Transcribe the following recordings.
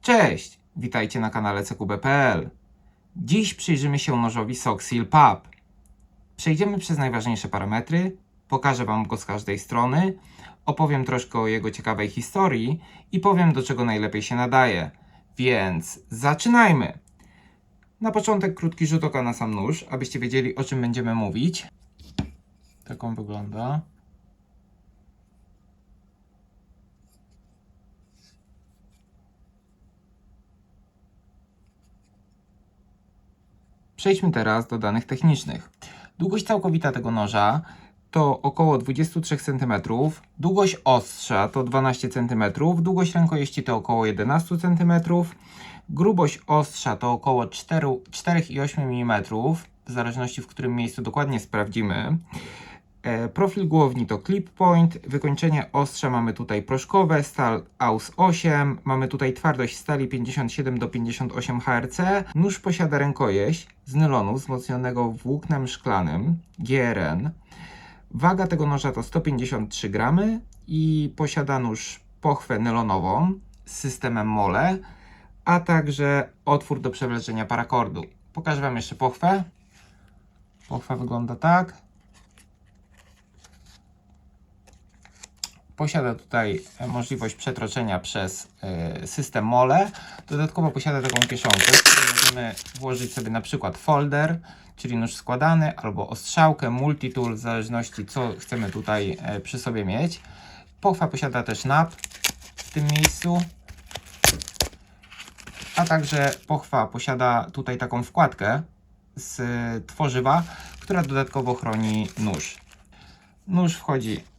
Cześć, witajcie na kanale CQB.pl. Dziś przyjrzymy się nożowi Soxil Pub. Przejdziemy przez najważniejsze parametry, pokażę Wam go z każdej strony, opowiem troszkę o jego ciekawej historii i powiem do czego najlepiej się nadaje. Więc zaczynajmy! Na początek krótki rzut oka na sam nóż, abyście wiedzieli o czym będziemy mówić. Tak on wygląda. Przejdźmy teraz do danych technicznych. Długość całkowita tego noża to około 23 cm, długość ostrza to 12 cm, długość rękojeści to około 11 cm, grubość ostrza to około 4 4,8 mm, w zależności w którym miejscu dokładnie sprawdzimy. E, Profil głowni to clip point, wykończenie ostrza mamy tutaj proszkowe, stal AUS 8, mamy tutaj twardość stali 57 do 58 HRC. Nóż posiada rękojeść z nylonu wzmocnionego włóknem szklanym GRN. Waga tego noża to 153 gramy i posiada nóż pochwę nylonową z systemem mole, a także otwór do przewleczenia parakordu. Pokażę Wam jeszcze pochwę. Pochwa wygląda tak. Posiada tutaj e, możliwość przetroczenia przez e, system mole. Dodatkowo posiada taką kieszonkę, w której możemy włożyć sobie na przykład folder, czyli nóż składany, albo ostrzałkę, multitool, w zależności co chcemy tutaj e, przy sobie mieć. Pochwa posiada też nap w tym miejscu, a także pochwa posiada tutaj taką wkładkę z tworzywa, która dodatkowo chroni nóż. Nóż wchodzi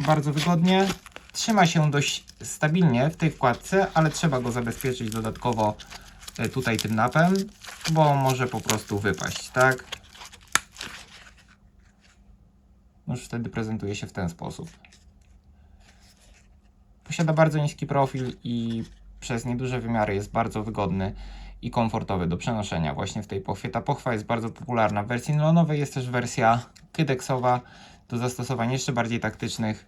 bardzo wygodnie. Trzyma się dość stabilnie w tej wkładce, ale trzeba go zabezpieczyć dodatkowo e, tutaj tym napem, bo może po prostu wypaść, tak? Nóż wtedy prezentuje się w ten sposób. Posiada bardzo niski profil i przez nieduże wymiary jest bardzo wygodny i komfortowy do przenoszenia właśnie w tej pochwie. Ta pochwa jest bardzo popularna. W wersji nylonowej jest też wersja kydeksowa do zastosowań jeszcze bardziej taktycznych.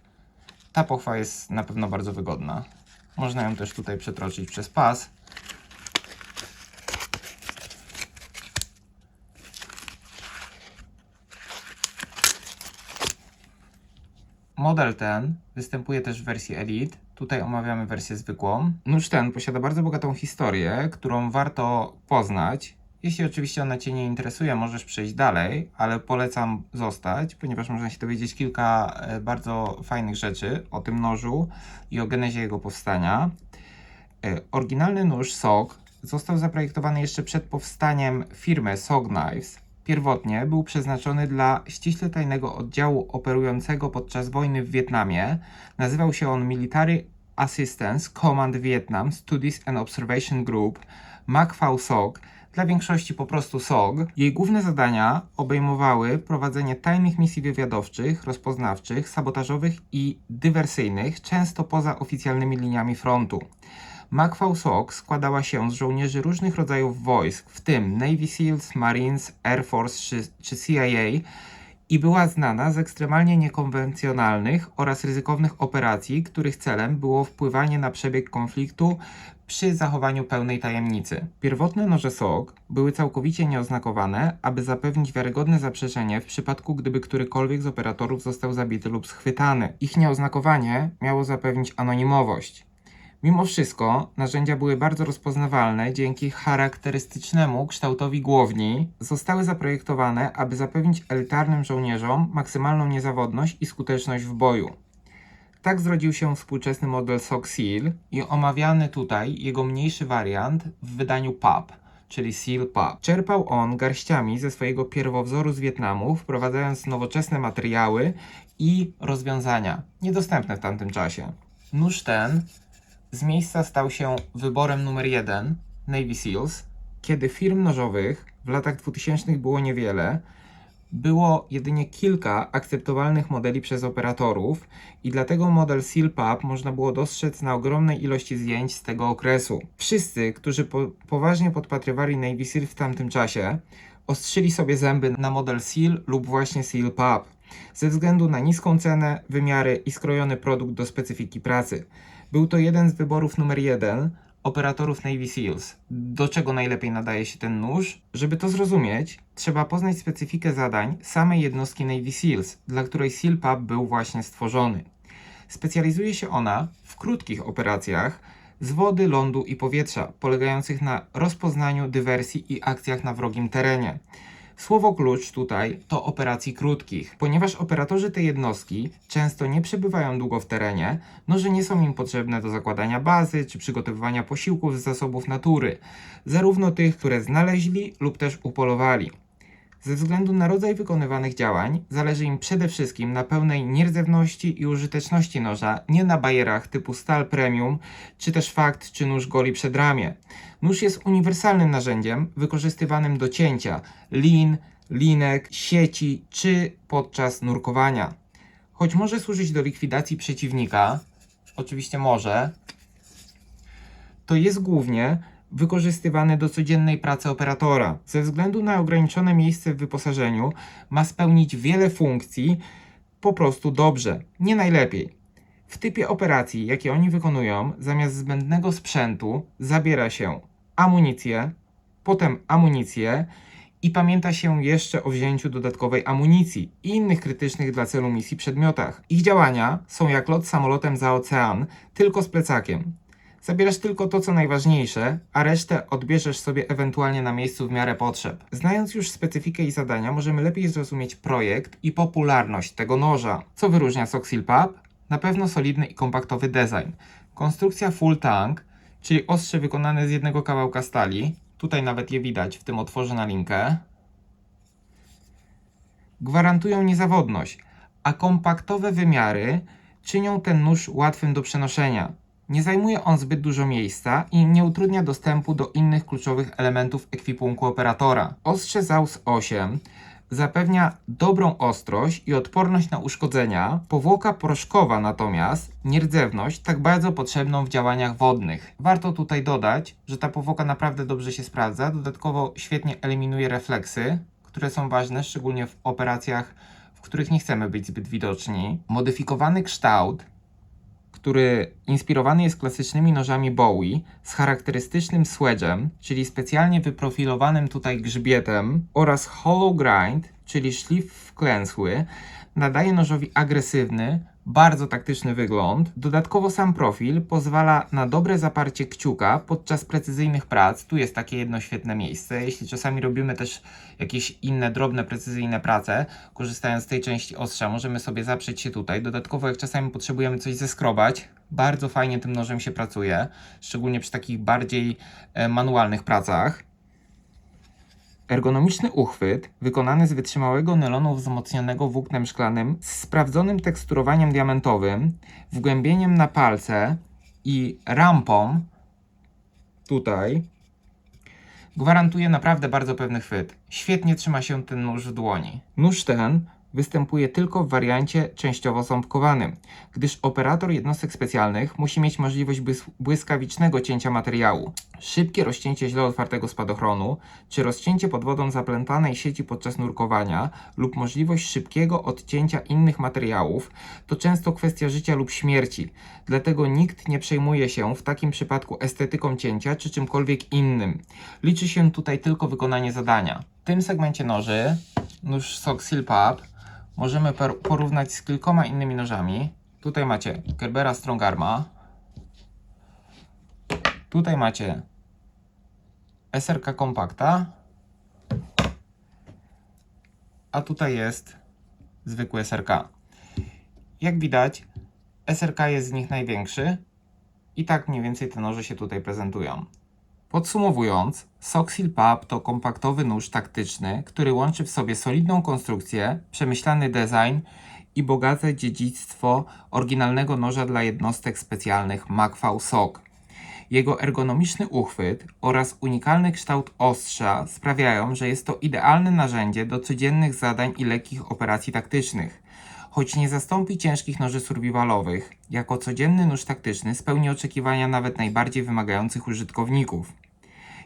Ta pochwa jest na pewno bardzo wygodna. Można ją też tutaj przetroczyć przez pas. Model ten występuje też w wersji Elite. Tutaj omawiamy wersję zwykłą. Nóż ten posiada bardzo bogatą historię, którą warto poznać. Jeśli oczywiście ona Cię nie interesuje, możesz przejść dalej, ale polecam zostać, ponieważ można się dowiedzieć kilka e, bardzo fajnych rzeczy o tym nożu i o genezie jego powstania. E, Oryginalny nóż SOG został zaprojektowany jeszcze przed powstaniem firmy SOG Knives. Pierwotnie był przeznaczony dla ściśle tajnego oddziału operującego podczas wojny w Wietnamie. Nazywał się on Military Assistance Command Vietnam Studies and Observation Group MACV-SOG, dla większości po prostu SOG. Jej główne zadania obejmowały prowadzenie tajnych misji wywiadowczych, rozpoznawczych, sabotażowych i dywersyjnych, często poza oficjalnymi liniami frontu. MACV-SOG składała się z żołnierzy różnych rodzajów wojsk, w tym Navy SEALs, Marines, Air Force czy, czy CIA i była znana z ekstremalnie niekonwencjonalnych oraz ryzykownych operacji, których celem było wpływanie na przebieg konfliktu przy zachowaniu pełnej tajemnicy. Pierwotne noże SOG były całkowicie nieoznakowane, aby zapewnić wiarygodne zaprzeczenie w przypadku, gdyby którykolwiek z operatorów został zabity lub schwytany. Ich nieoznakowanie miało zapewnić anonimowość. Mimo wszystko narzędzia były bardzo rozpoznawalne dzięki charakterystycznemu kształtowi głowni. Zostały zaprojektowane, aby zapewnić elitarnym żołnierzom maksymalną niezawodność i skuteczność w boju. Tak zrodził się współczesny model SOG Seal i omawiany tutaj jego mniejszy wariant w wydaniu PUB, czyli Seal PUB. Czerpał on garściami ze swojego pierwowzoru z Wietnamu, wprowadzając nowoczesne materiały i rozwiązania niedostępne w tamtym czasie. Nóż ten z miejsca stał się wyborem numer jeden Navy SEALs, kiedy firm nożowych w latach 2000 było niewiele, było jedynie kilka akceptowalnych modeli przez operatorów i dlatego model Seal Pub można było dostrzec na ogromnej ilości zdjęć z tego okresu. Wszyscy, którzy po poważnie podpatrywali Navy Seal w tamtym czasie, ostrzyli sobie zęby na model Seal lub właśnie Seal Pub ze względu na niską cenę, wymiary i skrojony produkt do specyfiki pracy. Był to jeden z wyborów numer jeden, operatorów Navy SEALs. Do czego najlepiej nadaje się ten nóż? Żeby to zrozumieć, trzeba poznać specyfikę zadań samej jednostki Navy SEALs, dla której SEAL Pub był właśnie stworzony. Specjalizuje się ona w krótkich operacjach z wody, lądu i powietrza, polegających na rozpoznaniu, dywersji i akcjach na wrogim terenie. Słowo klucz tutaj to operacji krótkich. Ponieważ operatorzy tej jednostki często nie przebywają długo w terenie, noże nie są im potrzebne do zakładania bazy czy przygotowywania posiłków z zasobów natury, zarówno tych, które znaleźli lub też upolowali. Ze względu na rodzaj wykonywanych działań, zależy im przede wszystkim na pełnej nierdzewności i użyteczności noża, nie na bajerach typu stal premium, czy też fakt, czy nóż goli przedramię. Nóż jest uniwersalnym narzędziem wykorzystywanym do cięcia lin, linek, sieci czy podczas nurkowania. Choć może służyć do likwidacji przeciwnika, oczywiście może, to jest głównie wykorzystywany do codziennej pracy operatora. Ze względu na ograniczone miejsce w wyposażeniu ma spełnić wiele funkcji po prostu dobrze, nie najlepiej. W typie operacji, jakie oni wykonują, zamiast zbędnego sprzętu zabiera się amunicję, potem amunicję i pamięta się jeszcze o wzięciu dodatkowej amunicji i innych krytycznych dla celu misji przedmiotach. Ich działania są jak lot samolotem za ocean, tylko z plecakiem. Zabierasz tylko to, co najważniejsze, a resztę odbierzesz sobie ewentualnie na miejscu w miarę potrzeb. Znając już specyfikę i zadania, możemy lepiej zrozumieć projekt i popularność tego noża. Co wyróżnia Soxil Pub? Na pewno solidny i kompaktowy design. Konstrukcja full tank, czyli ostrze wykonane z jednego kawałka stali. Tutaj nawet je widać w tym otworze na linkę. Gwarantują niezawodność, a kompaktowe wymiary czynią ten nóż łatwym do przenoszenia. Nie zajmuje on zbyt dużo miejsca i nie utrudnia dostępu do innych kluczowych elementów ekwipunku operatora. Ostrze ZAUS 8 zapewnia dobrą ostrość i odporność na uszkodzenia, powłoka proszkowa natomiast nierdzewność, tak bardzo potrzebną w działaniach wodnych. Warto tutaj dodać, że ta powłoka naprawdę dobrze się sprawdza, dodatkowo świetnie eliminuje refleksy, które są ważne szczególnie w operacjach, w których nie chcemy być zbyt widoczni. Modyfikowany kształt który inspirowany jest klasycznymi nożami Bowie z charakterystycznym swedgem, czyli specjalnie wyprofilowanym tutaj grzbietem oraz hollow grind, czyli szlif wklęsły, nadaje nożowi agresywny, bardzo taktyczny wygląd. Dodatkowo sam profil pozwala na dobre zaparcie kciuka podczas precyzyjnych prac. Tu jest takie jedno świetne miejsce. Jeśli czasami robimy też jakieś inne drobne, precyzyjne prace, korzystając z tej części ostrza, możemy sobie zaprzeć się tutaj. Dodatkowo jak czasami potrzebujemy coś zeskrobać, bardzo fajnie tym nożem się pracuje, szczególnie przy takich bardziej e, manualnych pracach. Ergonomiczny uchwyt, wykonany z wytrzymałego nylonu wzmocnionego włóknem szklanym z sprawdzonym teksturowaniem diamentowym, wgłębieniem na palce i rampą tutaj, gwarantuje naprawdę bardzo pewny chwyt. Świetnie trzyma się ten nóż w dłoni. Nóż ten występuje tylko w wariancie częściowo ząbkowanym, gdyż operator jednostek specjalnych musi mieć możliwość błys- błyskawicznego cięcia materiału. Szybkie rozcięcie źle otwartego spadochronu, czy rozcięcie pod wodą zaplątanej sieci podczas nurkowania lub możliwość szybkiego odcięcia innych materiałów to często kwestia życia lub śmierci. Dlatego nikt nie przejmuje się w takim przypadku estetyką cięcia czy czymkolwiek innym. Liczy się tutaj tylko wykonanie zadania. W tym segmencie noży nóż Soxil Pub możemy por- porównać z kilkoma innymi nożami. Tutaj macie Kerbera Strongarma. Tutaj macie SRK Compacta. A tutaj jest zwykły SRK. Jak widać, SRK jest z nich największy i tak mniej więcej te noże się tutaj prezentują. Podsumowując, Soxil Pub to kompaktowy nóż taktyczny, który łączy w sobie solidną konstrukcję, przemyślany design i bogate dziedzictwo oryginalnego noża dla jednostek specjalnych MacV SOG. Jego ergonomiczny uchwyt oraz unikalny kształt ostrza sprawiają, że jest to idealne narzędzie do codziennych zadań i lekkich operacji taktycznych. Choć nie zastąpi ciężkich noży survivalowych, jako codzienny nóż taktyczny spełni oczekiwania nawet najbardziej wymagających użytkowników.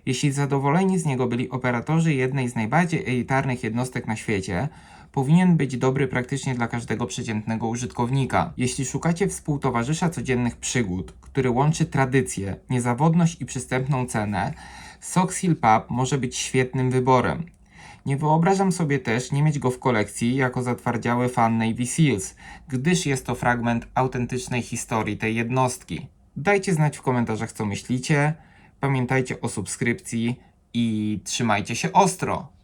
Jeśli zadowoleni z niego byli operatorzy jednej z najbardziej elitarnych jednostek na świecie, powinien być dobry praktycznie dla każdego przeciętnego użytkownika. Jeśli szukacie współtowarzysza codziennych przygód, który łączy tradycję, niezawodność i przystępną cenę, Sox Hill Pub może być świetnym wyborem. Nie wyobrażam sobie też nie mieć go w kolekcji jako zatwardziały fan Navy Seals, gdyż jest to fragment autentycznej historii tej jednostki. Dajcie znać w komentarzach co myślicie, pamiętajcie o subskrypcji i trzymajcie się ostro!